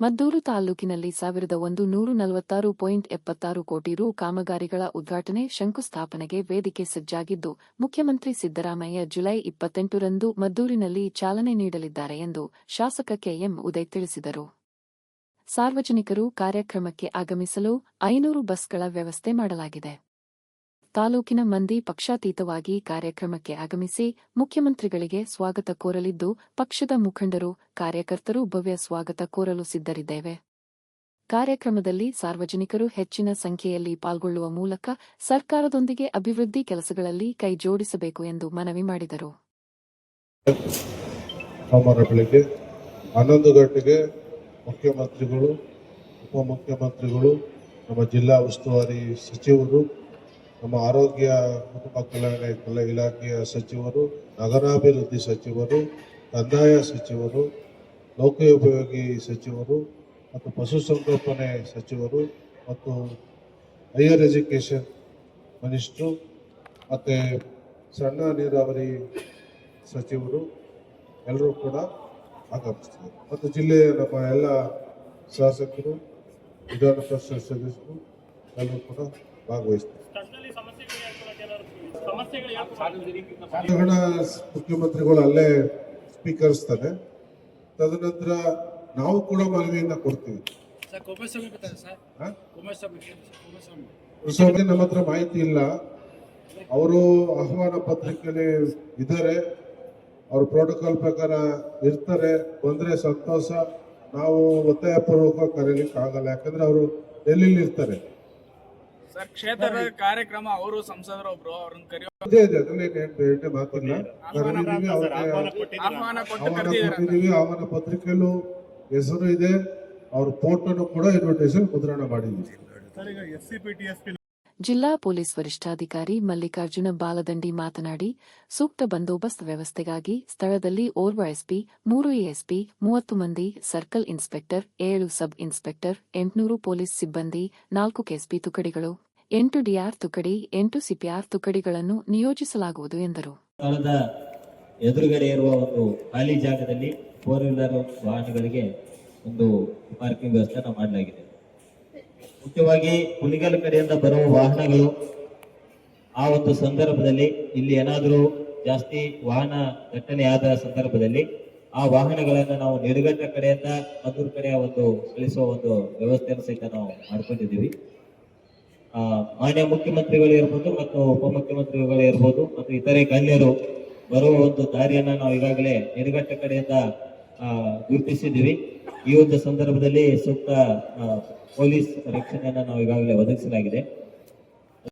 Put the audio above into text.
ಮದ್ದೂರು ತಾಲ್ಲೂಕಿನಲ್ಲಿ ಸಾವಿರದ ಒಂದು ನೂರು ನಲವತ್ತಾರು ಪಾಯಿಂಟ್ ಎಪ್ಪತ್ತಾರು ಕೋಟಿ ರು ಕಾಮಗಾರಿಗಳ ಉದ್ಘಾಟನೆ ಶಂಕುಸ್ಥಾಪನೆಗೆ ವೇದಿಕೆ ಸಜ್ಜಾಗಿದ್ದು, ಮುಖ್ಯಮಂತ್ರಿ ಸಿದ್ದರಾಮಯ್ಯ ಜುಲೈ ಇಪ್ಪತ್ತೆಂಟರಂದು ಮದ್ದೂರಿನಲ್ಲಿ ಚಾಲನೆ ನೀಡಲಿದ್ದಾರೆ ಎಂದು ಶಾಸಕ ಕೆಎಂ ಉದಯ್ ತಿಳಿಸಿದರು. ಸಾರ್ವಜನಿಕರು ಕಾರ್ಯಕ್ರಮಕ್ಕೆ ಆಗಮಿಸಲು ಐನೂರು ಬಸ್ಗಳ ವ್ಯವಸ್ಥೆ ಮಾಡಲಾಗಿದೆ. ತಾಲೂಕಿನ ಮಂದಿ ಪಕ್ಷಾತೀತವಾಗಿ ಕಾರ್ಯಕ್ರಮಕ್ಕೆ ಆಗಮಿಸಿ ಮುಖ್ಯಮಂತ್ರಿಗಳಿಗೆ ಸ್ವಾಗತ ಕೋರಲಿದ್ದು, ಪಕ್ಷದ ಮುಖಂಡರು, ಕಾರ್ಯಕರ್ತರು ಭವ್ಯ ಸ್ವಾಗತ ಕೋರಲು ಸಿದ್ಧರಿದ್ದೇವೆ. ಕಾರ್ಯಕ್ರಮದಲ್ಲಿ ಸಾರ್ವಜನಿಕರು ಹೆಚ್ಚಿನ ಸಂಖ್ಯೆಯಲ್ಲಿ ಪಾಲ್ಗೊಳ್ಳುವ ಮೂಲಕ ಸರ್ಕಾರದೊಂದಿಗೆ ಅಭಿವೃದ್ಧಿ ಕೆಲಸಗಳಲ್ಲಿ ಕೈ ಜೋಡಿಸಬೇಕು ಎಂದು ಮನವಿ ಮಾಡಿದರು. ಹನ್ನೊಂದು ಗಂಟೆಗೆ ಮುಖ್ಯಮಂತ್ರಿಗಳು, ಉಪಮುಖ್ಯಮಂತ್ರಿಗಳು, ನಮ್ಮ ಜಿಲ್ಲಾ ಉಸ್ತುವಾರಿ ಸಚಿವರು ನಮ್ಮ ಆರೋಗ್ಯ ಕುಟುಂಬ ಕಲ್ಯಾಣ ಕಲ ಇಲಾಖೆಯ ಸಚಿವರು, ನಗರಾಭಿವೃದ್ಧಿ ಸಚಿವರು, ಕಂದಾಯ ಸಚಿವರು, ಲೋಕೋಪಯೋಗಿ ಸಚಿವರು ಮತ್ತು ಪಶುಸಂಗೋಪನೆ ಸಚಿವರು ಮತ್ತು ಹೈಯರ್ ಎಜುಕೇಷನ್ ಮಿನಿಸ್ಟ್ರು ಮತ್ತು ಸಣ್ಣ ನೀರಾವರಿ ಸಚಿವರು ಎಲ್ಲರೂ ಕೂಡ ಆಗಮಿಸ್ತಾರೆ ಮತ್ತು ಜಿಲ್ಲೆಯ ನಮ್ಮ ಎಲ್ಲ ಶಾಸಕರು ವಿಧಾನ ಪರಿಷತ್ ಸದಸ್ಯರು ಎಲ್ಲರೂ ಕೂಡ ಭಾಗವಹಿಸ್ತಾರೆ ಹೇಳ್ಕೊಳಕ್ಕೆ ಮುಖ್ಯಮಂತ್ರಿಗಳು ಅಲ್ಲೇ ಸ್ವೀಕರಿಸ್ತಾರೆ ತದನಂತರ ನಾವು ಕೂಡ ಮನವಿಯನ್ನ ಕೊಡ್ತೀವಿ. ಕುಮಾರಸ್ವಾಮಿ ನಮ್ಮ ಹತ್ರ ಮಾಹಿತಿ ಇಲ್ಲ. ಅವರು ಆಹ್ವಾನ ಪತ್ರಿಕೆಯಲ್ಲಿ ಇದ್ದಾರೆ. ಅವ್ರ ಪ್ರೋಟೋಕಾಲ್ ಪ್ರಕಾರ ಇರ್ತಾರೆ. ಬಂದ್ರೆ ಸಂತೋಷ. ನಾವು ಒತ್ತಾಯ ಪೂರ್ವಕ ಕರೀಲಿಕ್ಕೆ ಆಗಲ್ಲ ಯಾಕಂದ್ರೆ ಅವರು ಡೆಲ್ಲಿಲಿ ಇರ್ತಾರೆ ಸರ್ ಕ್ಷೇತ್ರದ ಕಾರ್ಯಕ್ರಮ ಅವರು ಸಂಸದರು ಒಬ್ರು ಅವ್ರನ್ನ ಕರೆಯೋ ಇದೇ ಇದೆ ಅದನ್ನೇ ಬೇಟೆ ಮಾತಿಲ್ಲ ಕರೆದಿದ್ದೀವಿ ಅವ್ರಿಗೆ ಆಹ್ವಾನ ಕೊಟ್ಟು ಕೊಟ್ಟಿದ್ದೀವಿ ಆಹ್ವಾನ ಪತ್ರಿಕೆಯಲ್ಲೂ ಹೆಸರು ಇದೆ. ಅವ್ರ ಫೋಟೋನು ಕೂಡ ಇನ್ವಿಟೇಷನ್ ಮುದ್ರಣ ಮಾಡಿದ್ದೀವಿ. ಜಿಲ್ಲಾ ಪೊಲೀಸ್ ವರಿಷ್ಠಾಧಿಕಾರಿ ಮಲ್ಲಿಕಾರ್ಜುನ ಬಾಲದಂಡಿ ಮಾತನಾಡಿ ಸೂಕ್ತ ಬಂದೋಬಸ್ತ್ ವ್ಯವಸ್ಥೆಗಾಗಿ ಸ್ಥಳದಲ್ಲಿ ಓರ್ವ ಎಸ್ಪಿ ಮೂರು ಎಎಸ್ಪಿ ಮೂವತ್ತು ಮಂದಿ ಸರ್ಕಲ್ ಇನ್ಸ್ಪೆಕ್ಟರ್ ಏಳು ಸಬ್ ಇನ್ಸ್ಪೆಕ್ಟರ್ ಎಂಟುನೂರು ಪೊಲೀಸ್ ಸಿಬ್ಬಂದಿ ನಾಲ್ಕು ಕೆಎಸ್ಪಿ ತುಕಡಿಗಳು ಎಂಟು ಡಿಆರ್ ತುಕಡಿ, ಎಂಟು ಸಿಪಿಆರ್ ತುಕಡಿಗಳನ್ನು ನಿಯೋಜಿಸಲಾಗುವುದು ಎಂದರು. ಎದುರುಗಡೆ ಇರುವ ಒಂದು ಖಾಲಿ ಜಾಗದಲ್ಲಿ ಫೋರ್ ವೀಲರ್ ವಾಹನಗಳಿಗೆ ಒಂದು ಪಾರ್ಕಿಂಗ್ ವ್ಯವಸ್ಥೆ ಮಾಡಲಾಗಿದೆ. ಮುಖ್ಯವಾಗಿ ಹುಲಿಗಲ್ ಕಡೆಯಿಂದ ಬರುವ ವಾಹನಗಳು ಆ ಒಂದು ಸಂದರ್ಭದಲ್ಲಿ ಇಲ್ಲಿ ಏನಾದರೂ ಜಾಸ್ತಿ ವಾಹನ ದಟ್ಟಣೆಯಾದ ಸಂದರ್ಭದಲ್ಲಿ ಆ ವಾಹನಗಳನ್ನು ನಾವು ನಿರ್ಗಟ್ಟ ಕಡೆಯಿಂದ ಮದ್ದೂರು ಕಡೆಯ ಒಂದು ಕಳಿಸುವ ಒಂದು ವ್ಯವಸ್ಥೆಯನ್ನು ಸಹಿತ ನಾವು ಮಾಡ್ಕೊಂಡಿದ್ದೀವಿ. ಮಾನ್ಯ ಮುಖ್ಯಮಂತ್ರಿಗಳು ಇರ್ಬೋದು ಮತ್ತು ಉಪಮುಖ್ಯಮಂತ್ರಿಗಳೇ ಇರ್ಬೋದು ಮತ್ತು ಇತರೆ ಗಣ್ಯರು ಬರುವ ಒಂದು ದಾರಿಯನ್ನ ನಾವು ಈಗಾಗಲೇ ನಿರ್ಘಟ್ಟ ಕಡೆಯಿಂದ ಗುರುತಿಸಿದ್ದೀವಿ. ಈ ಒಂದು ಸಂದರ್ಭದಲ್ಲಿ ಸೂಕ್ತ ಪೊಲೀಸ್ ರಕ್ಷಣೆಯನ್ನ ನಾವು ಈಗಾಗಲೇ ಒದಗಿಸಲಾಗಿದೆ.